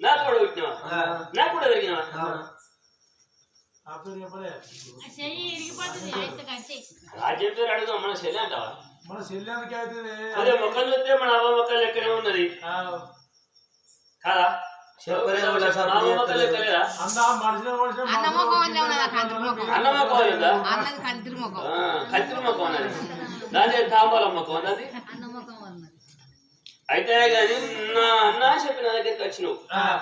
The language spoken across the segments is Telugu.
నాకు కూడా పుట్టినవా నాకు కూడా పెరిగినవా ఆ. చెప్పారు అడుగుదాం మన చెల్లి అంటావా? మన శల్యానికి అవుతుంది. అదే మొక్కలు చూస్తే మన అవ్వ మొక్కలు లెక్కనే ఉన్నది. కాదా? అన్న మొక్కం దాని తాంబాలం మొక్కం అన్నది అన్నమ్మకం అన్నది అయితే కానీ నా అన్న చెప్పిన దగ్గరికి వచ్చినావు.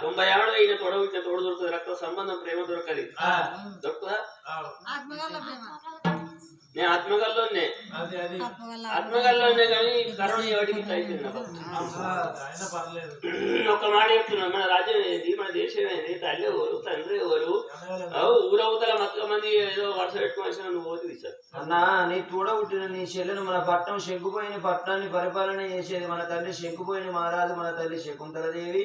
తొంభై ఏళ్ళు అయిన తోడ ఇట్లా తోడు దొరుకుతుంది రక్త సంబంధం ప్రేమ దొరకది. ప్రేమ. నేను ఆత్మగల్లోనే. అది అది. ఆత్మగల్ల ఆత్మగల్లోనే కానీ కరోనా ఎవరికి అయిపోయింది ఒక మాట చెప్తున్నా మన రాజ్యం ఏది? మన దేశం ఏది? తల్లి ఎవరు? తండ్రి ఎవరు? అవు ఊరవతల ఏదో వరుస పెట్టుకుని నువ్వు అన్నా నీ తోడ పుట్టిన నీ చెల్లెను మన పట్టణం శంకుపోయిన పట్టణాన్ని పరిపాలన చేసేది మన తల్లి శంకుపోయిన మహారాజు మన తల్లి శకుంతలదేవి.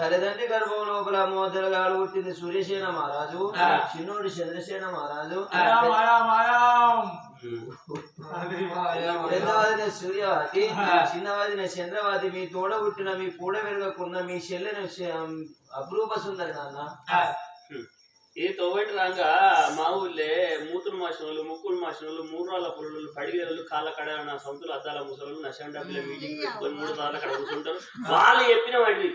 తల్లిదండ్రి గర్భం లోపల మోదలగాడు పుట్టింది సూర్యసేన మహారాజు చిన్నోడు చంద్రసేన మహారాజు. పెద్దవాదిన సూర్యవతి చిన్నవాదిన చంద్రవాది మీ తోడ పుట్టిన మీ పూడ వెరగకున్న మీ చెల్లెను అపురూప సుందరి నాన్న. ఈ తోబటి రాగా మా ఊళ్ళే మూతులు మాసిన వాళ్ళు ముక్కులు మాసిన వాళ్ళు మూడు రాళ్ళ పుల్లలు పడిగేళ్ళు కాళ్ళ కడ నా సొంతలు అద్దాల ముసలు డబ్బుల మీటింగ్ పెట్టుకొని మూడు రాళ్ళ కడ కూర్చుంటారు. వాళ్ళు చెప్పిన వాటి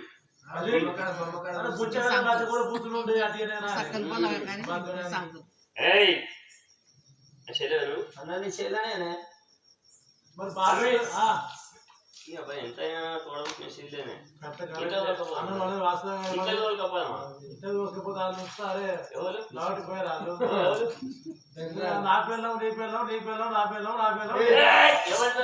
ఏయ్. చెల్లెలు అన్న నీ మరి బాగా ఎంత ఇంకా తోలుకపోదామా ఇంట్లో దోసుకుపోతే వాళ్ళు చూస్తారే ఎవరు? పోయారు? నా పిల్లం నీ పిల్లం నీ పిల్లం నా పిల్లం నా పిల్లం! ఎవరితో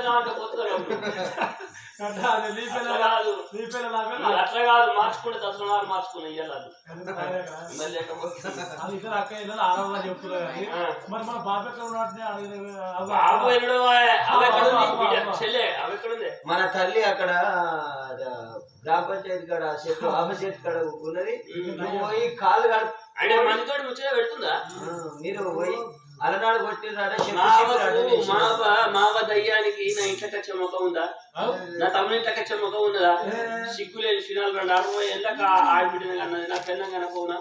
నీ అట్లా పిల్లం కాదు. నీ పిల్లం నా ఇది పిల్లం? అట్లా కాదు మార్చుకుంటే దసరా మార్చుకుని ఇయ్యాలి అది. ఎందుకు అదే కదా? మళ్ళీ లేకపోతే. అది ఇద్దరు అక్క ఇద్దరు ఆడవాళ్ళు చెప్తున్నారు కానీ ఆ. మరి మన బాబు ఎక్కడ మన తల్లి అక్కడ గ్రామ పంచాయతీ కాడ చెట్టు ఆప చెట్టు కాడ ఉన్నది. పోయి కాళ్ళు కడ అంటే మనతోటి ముచ్చట పెడుతుందా? మీరు పోయి అలనాడు మావ మావ దయ్యానికి నా ఇంట్లోకి వచ్చే ముఖం ఉందా? నా తమ్ముని ఇంట్లోకి వచ్చే ముఖం ఉన్నదా సిగ్గులేని సినాలు రెండు అరవై ఏళ్ళక ఆడబిడ్డని అన్నది నా తెలంగాణ ఉందా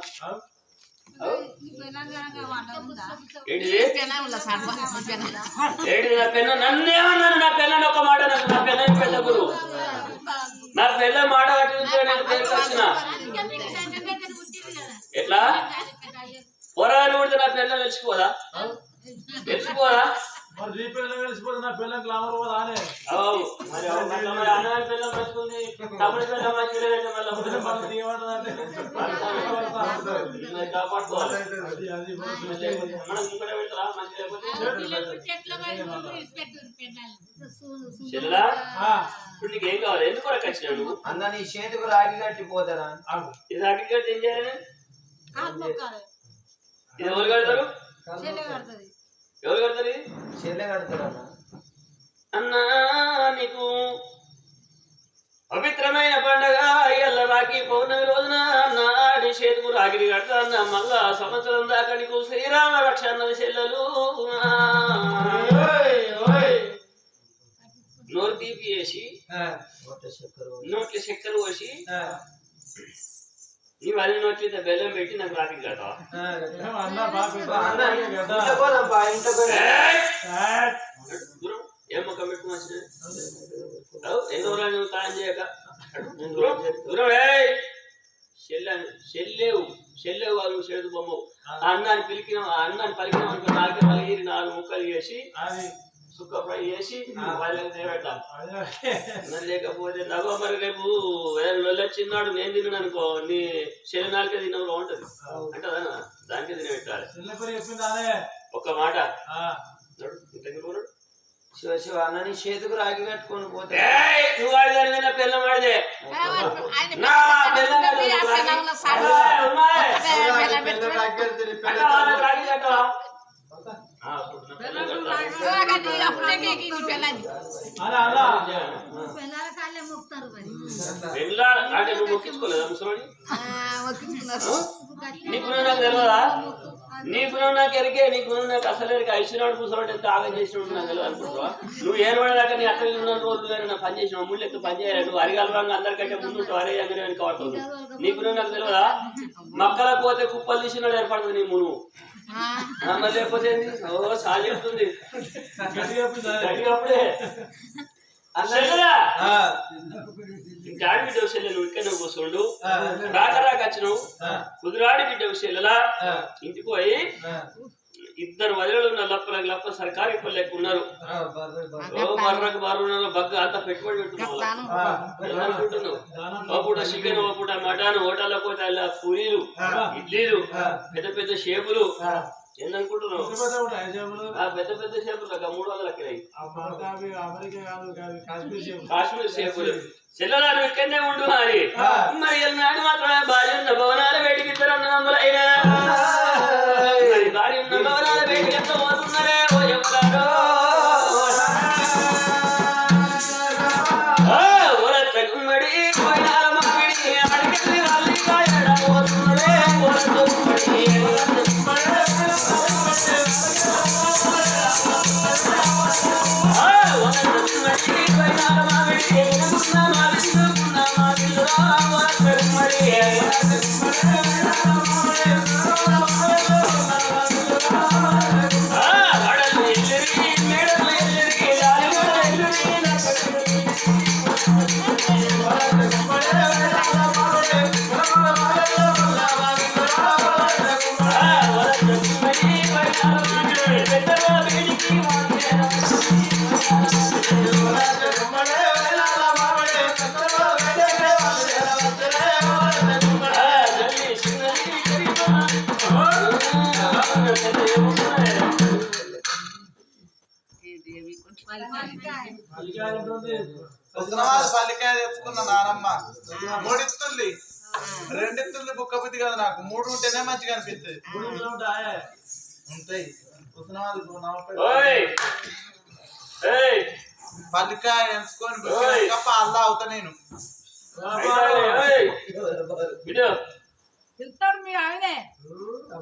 పెన ఏంటి నా పెన్న నన్నేమన్నాను నా పెళ్ళని ఒక మాట నాకు నా పెళ్ళని పెళ్ళకురు నా పెళ్ళ మాట కట్టి నేను ఎట్లా? పోరాలు కొడితే నా పెళ్ళ తెలిసిపోదా తెలిసిపోదా మరి నీ పిల్లలు కలిసిపోతే నా పిల్లలు గ్లామర్ పోదా అనే మరి అన్నగారి మంచుకుంది తమ్ముడి మళ్ళీ కాపాడుకోవాలి. మనం ఇంకొక మంచి లేకపోతే ఇప్పుడు నీకు కావాలి? ఎందుకు వచ్చినావు నువ్వు అన్న నీ చేతికి రాగి కట్టిపోతారా. ఇది అగ్రికల్చర్ ఏం చేయాలి? ఇది ఎవరు కడతారు? ఎవరు కడతారు? ఇది చెల్లె కడతారా అన్నా నీకు పవిత్రమైన పండగ అయ్యల్ల రాఖీ పౌర్ణమి రోజున నాడి చేతుకు రాగిరి కడతా అన్న మళ్ళా సంవత్సరం దాకా నీకు శ్రీరామ రక్ష అన్నది చెల్లెలు. ఓయ్, ఓయ్. నోరు తీపి వేసి నోట్ల చక్కెర పోసి ఆ, నీ వాళ్ళ నోట్ల బెల్లం పెట్టి నాకు రాఖీ కడతావా ఆ, ఏం అన్నా బాగా పెద్ద అన్న కదా. ఇంట్లో పోదాం పా ఇంట్లో పోదాం ఏయ్! ఆ, దూరం ఏం మొక్క పెట్టుకుని వచ్చిన? ఎంత దూరం నువ్వు తాను చేయక. దూరం దూరం ఏయ్! చెల్లెను చెల్లేవు చెల్లేవు కాదు నువ్వు చేదు బొమ్మవు. ఆ అన్నాన్ని పిలికిన ఆ అన్నాన్ని పలికిన అనుకో నాలుగు పలికి నాలుగు ముక్కలు చేసి ఫ్రై చేసి నిలబెట్టాలి. లేకపోతే నగో మరి రేపు వేరే వచ్చినాడు నేను తిన్నాను అనుకో నీ నాలుగే తిన్న బాగుంటది. అంటే అదనా దానికే తినబెట్టాలి ఒక్క మాట. శివ శివ అన్న నీ చేతికి రాగి కట్టుకొని పోతే! నువ్వు పిల్లం వాడిదే నా పిల్లం పెనాముల రాగి. సడవ పిల్లల కాళ్ళే మొక్కుతారు మరి. నీకు నాకు తెలియదా నీకు నువ్వు నాకు ఎరికే నీకు నువ్వు నాకు అసలు ఎరికే. ఐశ్వర్యాడు కూర్చోడు ఎంత ఆగం చేసినట్టు నాకు తెలియదు అనుకుంటున్నావా? నువ్వు ఏర్పడేదాకా నీ అక్కడ ఉన్న రోజులు వేరే నా పని చేసిన ముళ్ళు ఎత్తు పని చేయలేదు. నువ్వు అందరికంటే ముందు ఉంటావు అరే దగ్గర వెనక పడుతుంది నీకు నువ్వు నాకు తెలియదా మక్కలకు పోతే కుప్పలు తీసినాడు ఏర్పడుతుంది నీ మునుగు లేకపోతే? ఓ సాలి చెల్లెలా? డాడి బిడ్డ చెల్లె నువ్వు ఇక్కడ కూర్చోండు. రాక రాక వచ్చినావు. కుదిరాడి బిడ్డ చెల్లెలా ఇంటికి పోయి ఇద్దరు వదిలేలు ఉన్న లప్పలకు లప్ప సర్కారీ పల్లెకు ఉన్నారు. బర్రకు బర్రు ఉన్నారు బగ్గ అంత పెట్టుబడి పెట్టుకున్నావు పూట చికెన్ పూట మటన్ హోటల్లో పోతే అలా పూరీలు ఇడ్లీలు పెద్ద పెద్ద షేపులు. ఏందనుకుంటున్నావు? ఆ పెద్ద పెద్ద షేపులు మూడు వందల కాశ్మీర్ షేపులు. చెల్లెలాడు ఇక్కడనే ఉండు మరి. మరి ఎల్నాడు మాత్రమే భార్య ఉన్న భవనాల వేడికి ఇద్దరు అన్నదమ్ములైనా మరి భార్య ఉన్న భవనాల వేడికి ఎంత పోతున్నారే ఓ ఎవరాడో ఉస్మానాబాద్ పల్లికాయ తెచ్చుకున్న నానమ్మ మూడిత్తుంది రెండిత్తుంది బుక్క బుద్ధి కదా నాకు. మూడు ఉంటేనే మంచిగా అనిపిస్తుంది. ఉంటాయి? పల్లికాయ ఎంచుకొని. కప్ప అల్లా అవుతా నేను. ఏయ్! ఇదో పిలుస్తాడు మీ ఆయనే.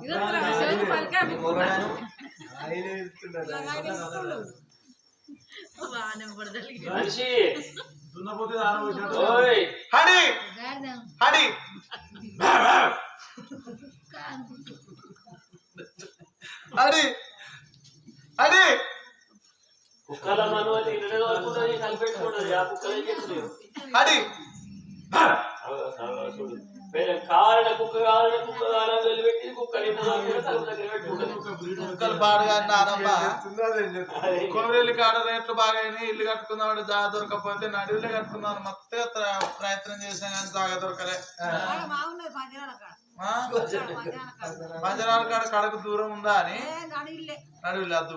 ఇదంతా చేతి हर्षी होय. हाडी! हाडी! हाडी! हाडी! कुकाला मानवा तिकडे जाऊन हाडी! కుక్క కుక్క వెళ్ళిపెట్టి పెట్టుకుంటుంది. కుక్కలు నానమ్మ కోవిరెల్లి కాడ రేట్లు బాగా అయినాయి ఇల్లు కట్టుకుందామంటే జాగ దొరకకపోతే నడువులే కట్టుకుందాం మొత్తం ప్రయత్నం చేసాం కానీ జాగ దొరకలే. పంజరాల కాడ. కడకు దూరం ఉందా అని? ఏ నడిల్లే నడువులు వద్దు.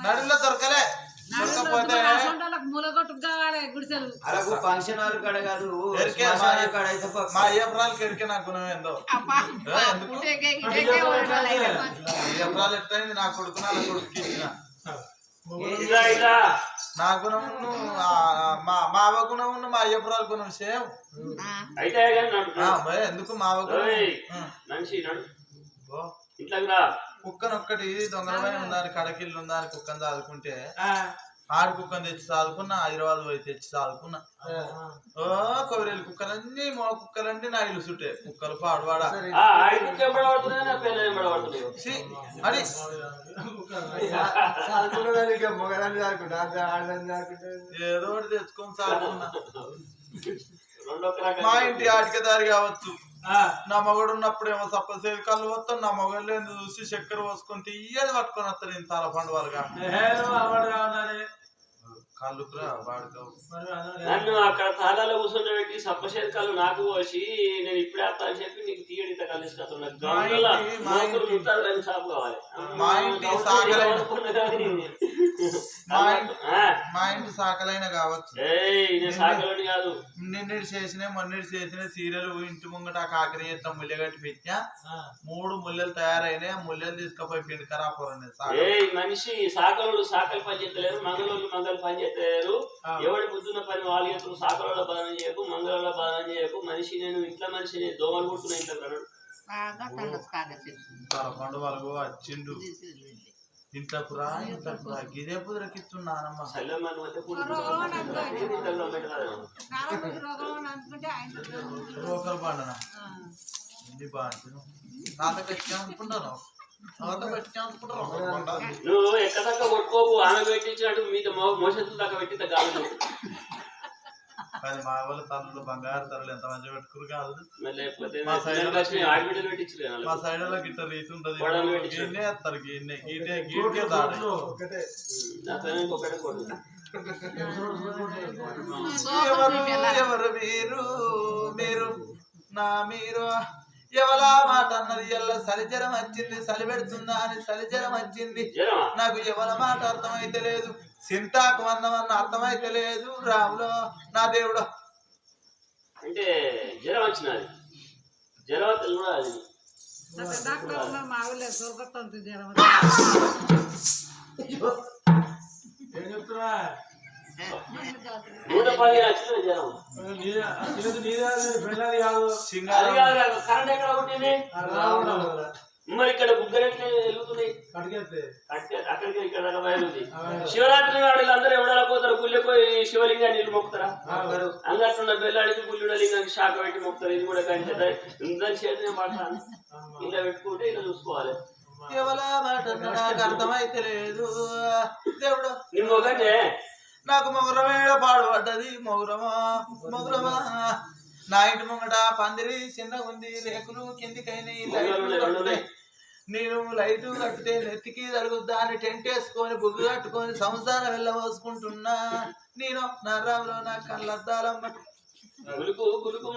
నడువులో దొరకలే. అలాగూ ఫంక్షన్ హాల్ కాడ కాదు. మా అయ్యపురాలు కెడికే నాకు గుణం ఏందో? అబ్బా ఏ, ఎందుకు? పుట్టేకే ఇటేకే ఉండాలి అయ్యపురాలు ఎట్లయింది నా కొడుకు నా కొడుకు నా గుణం మా మా అవ్వ గుణం ఉన్న మా అయ్యపురాలు గుణం సేమ్. అయితే ఎందుకు మా అవ్వ గుణం. ఇంట్లోకి రా. కుక్కను ఒక్కటి దొంగలపై ఉందని కడకిల్లు ఉందని కుక్కను చదువుకుంటే ఆడి కుక్కను తెచ్చి చదువుకున్నా హైదరాబాద్ పోయి తెచ్చి చదువుకున్నా ఓ కొబ్బరి కుక్కలన్నీ మా కుక్కలన్నీ నా ఇల్లు చుట్టే. కుక్కలు పాడువాడ? అది ఏదో ఒకటి తెచ్చుకొని రకం మా ఇంటి ఆటికే దారి కావచ్చు. నా మగడు ఉన్నప్పుడు ఏమో సప్పసేది కళ్ళు వస్తాను నా మగడు చూసి చక్కెర పోసుకొని తీయని పట్టుకొని వస్తాడు ఇంత అలా పండు నన్ను అక్కడ తాళాలో కూర్చోబెట్టి సప్పశేతకాలు నాకు పోసి నేను ఇప్పుడే అని చెప్పి నీకు తీయడి కలిసి షాపు కావాలి. మా ఇంటి సాకలైన కావచ్చు. సాగలోని కాదు. నిన్నటి చేసిన మొన్నటి చేసిన సీరియల్ ఇంటి ముంగట ఆ కాకరి చేస్తాం ముల్లెగట్టి పెట్టినా మూడు ముల్లెలు తయారైనాయి ఆ ముల్లెలు తీసుకుపోయి సాగ ఏయ్ మనిషి సాకలోడు సాకలు పని చేస్తలేరు మంగళూరు మంగళ పని చేస్తలేరు ఎవడి బుద్ధున్న పని వాళ్ళు చేస్తారు సాకలలో బాధన చేయకు మంగళంలో బాధన చేయకు. మనిషి నేను ఇంట్లో మనిషిని దోమలు కుడుతున్నా ఇంట్లో చెప్పు. వాళ్ళకు వచ్చిండు. రా ఇంతకు రా గిదే అంటే రోకలు ఎన్ని నాతో అనుకుంటాను నువ్వు ఎక్కడ దాకా కొట్టుకోకు ఆమె పెట్టించినట్టు మీతో మోసతులు దాకా పెట్టితే కాదు అది మా వాళ్ళ తల్లు బంగారు తల్లు ఎంత మంచిగా పెట్టుకురు కాదు మా సైడ్ మా. సైడ్లో గిట్ట రీతి ఉంటది. గొడవలు పెట్టించు. గిన్నె ఎత్తారు గిన్నె గీటే గీటే దాడి. నాతో ఇంకొకటి కొడు. ఎవరు ఎవరు మీరు మీరు నా మీరు. ఎవలా మాట అన్నది? ఎల్ల సలిజరం వచ్చింది సలి పెడుతుందా అని సలిజరం వచ్చింది? నాకు ఎవల మాట అర్థమైతే లేదు. సింతాకు వందమన్న అర్థమైతే లేదు. రాములో నా దేవుడు. అంటే జ్వరం వచ్చినది. జ్వరం కూడా అది. ఏం చెప్తున్నా కరెంట్ ఎక్కడ కొట్టింది మరి ఇక్కడ బుగ్గలు ఎట్లా వెలుగుతున్నాయి అక్కడికి ఇక్కడ శివరాత్రి నాడు అందరూ ఎవడలా పోతారు గుళ్ళకి పోయి శివలింగాన్ని నీళ్ళు మొక్కుతారా అంగట్టున్న బెల్లాడికి గుళ్ళుడ లింగానికి శాఖ పెట్టి మొక్కుతారు ఇది కూడా కంటే దాని చేతి పడతాను ఇలా పెట్టుకుంటే ఇలా చూసుకోవాలి ఎవల మాట అర్థమైతే లేదు దేవుడు నీ మొగంటే నాకు మొగురమేడ పాడుపడ్డది మొగురమా మొగురమా. నా ఇంటి ముంగట పందిరి చిన్నగా ఉంది రేకులు కిందికైనాయి. నేను లైట్ కట్టితే నెత్తికి తరుగుద్దా అని టెంట్ వేసుకొని బుగ్గు కట్టుకొని సంసారం వెళ్ళబోసుకుంటున్నా. నేను నా రాములో నా కళ్ళద్దాలమ్మ. గులుకు గులుకు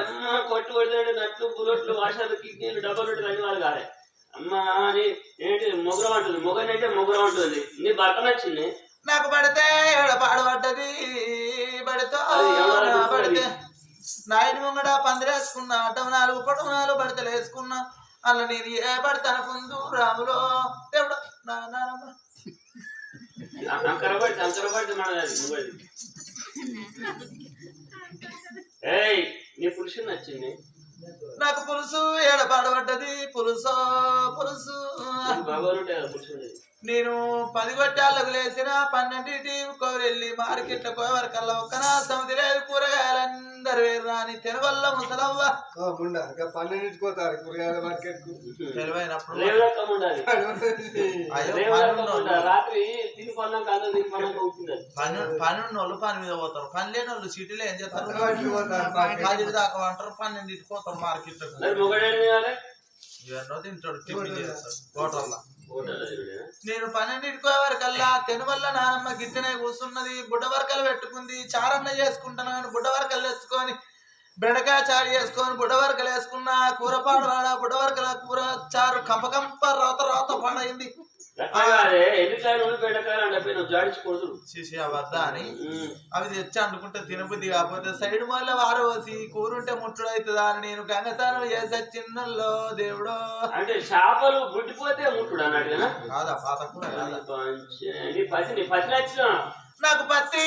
అమ్మ కొట్టు కొడితే నట్లు బుల్లెట్లు వాషర్లు కిడ్నీలు డబ్బులు అన్ని వాళ్ళు కాలే. అమ్మ అని ఏంటి మొగురం అంటుంది మొగని అంటే మొగురం అంటుంది నీ భర్త నచ్చింది. నాకు పడితే ఏడ పాడుపడ్డది పడితే? పడితే నా ఇంటి ముంగట పందిరేసుకున్నా అడ్డం నాలుగు పొడవు నాలుగు పడతలు వేసుకున్నా అలా నేను ఏ పడతాను ముందు రాములో? దేవుడు నచ్చింది. నాకు పులుసు ఏడ పాడబడ్డది? పులుసు పులుసు. పురుషుడు నేను పది గొట్టాలకు లేచిన పన్నెండింటి కోరెళ్ళి మార్కెట్ కోవరకల్లా ఒక్కనా సమితి లేదు కూరగాయలందరూ వేరు రాని తెనవల్ల ముసలవ్వ. పన్నెండింటికి పోతారు కూరగాయల మార్కెట్ అయ్యో రేవులక్కం పని మీద పోతారు. పని లేని వాళ్ళు సిటీలో ఏం చేస్తారు? పన్నెండింటికి పోతారు మార్కెట్ పది దాకా అంటారు పన్నెండింటికి పోతారు మార్కెట్ ఎన్నో తింటాడు టిఫిన్ చేస్తాడు హోటల్లో? నేను పన్నెండింటికి వరకల్లా తెనువల్ల నానమ్మ గిట్టెనే కూర్చున్నది బుడ్డ వరకలు పెట్టుకుంది చారన్న చేసుకుంటున్నాను బుడ్డ వరకలు తెచ్చుకొని బెండకాయ చారు చేసుకొని బుడ్డ వరకలు వేసుకున్నా కూరపాడు రాడా బుడ్డ వరకల కూర చారు కంప కంప రోత రోత పాడైంది అట్లా కాదే ఎన్నికాయలు ఉండి బెండకాయలు అంటే నువ్వు జాడించకూడదు. శిశి వద్ద అని. అవి తెచ్చి అండుకుంటే తినబుద్ధి కాకపోతే సైడ్ మళ్ళీ వారవసి కూరుంటే ముట్టుడు అవుతుందా అని నేను గంగతానం చేసే చిన్నల్లో దేవుడో. అంటే చేపలు గుడ్డిపోతే ముట్టుడు అన్నాడు కదా? కాదా పాత నాకు పత్తి